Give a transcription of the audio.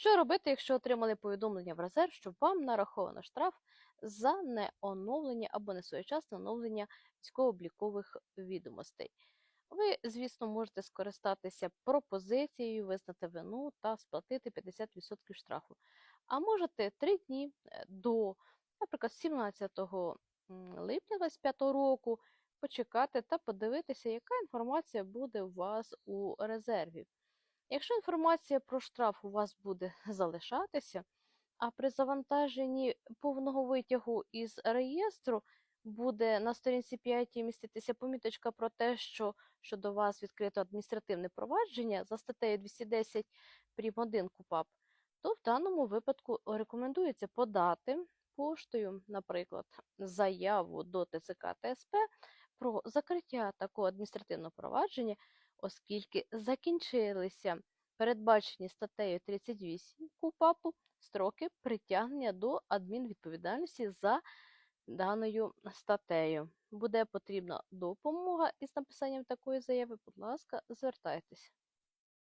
Що робити, якщо отримали повідомлення в резерв, що вам нараховано штраф за неоновлення або несвоєчасне оновлення військово-облікових відомостей? Ви, звісно, можете скористатися пропозицією, визнати вину та сплатити 50% штрафу. А можете три дні е, до, наприклад, 17 липня 2025 року почекати та подивитися, яка інформація буде у вас у резерві. Якщо інформація про штраф у вас буде залишатися, а при завантаженні повного витягу із реєстру буде на сторінці 5 міститися поміточка про те, що щодо вас відкрито адміністративне провадження за статтею 210 прим. 1 КУПАП, то в даному випадку рекомендується подати поштою, наприклад, заяву до ТЦК та СП про закриття такого адміністративного провадження, оскільки закінчилися передбачені статтею 38 КУПАПу строки притягнення до адмінвідповідальності за даною статтею. Буде потрібна допомога із написанням такої заяви, будь ласка, звертайтеся.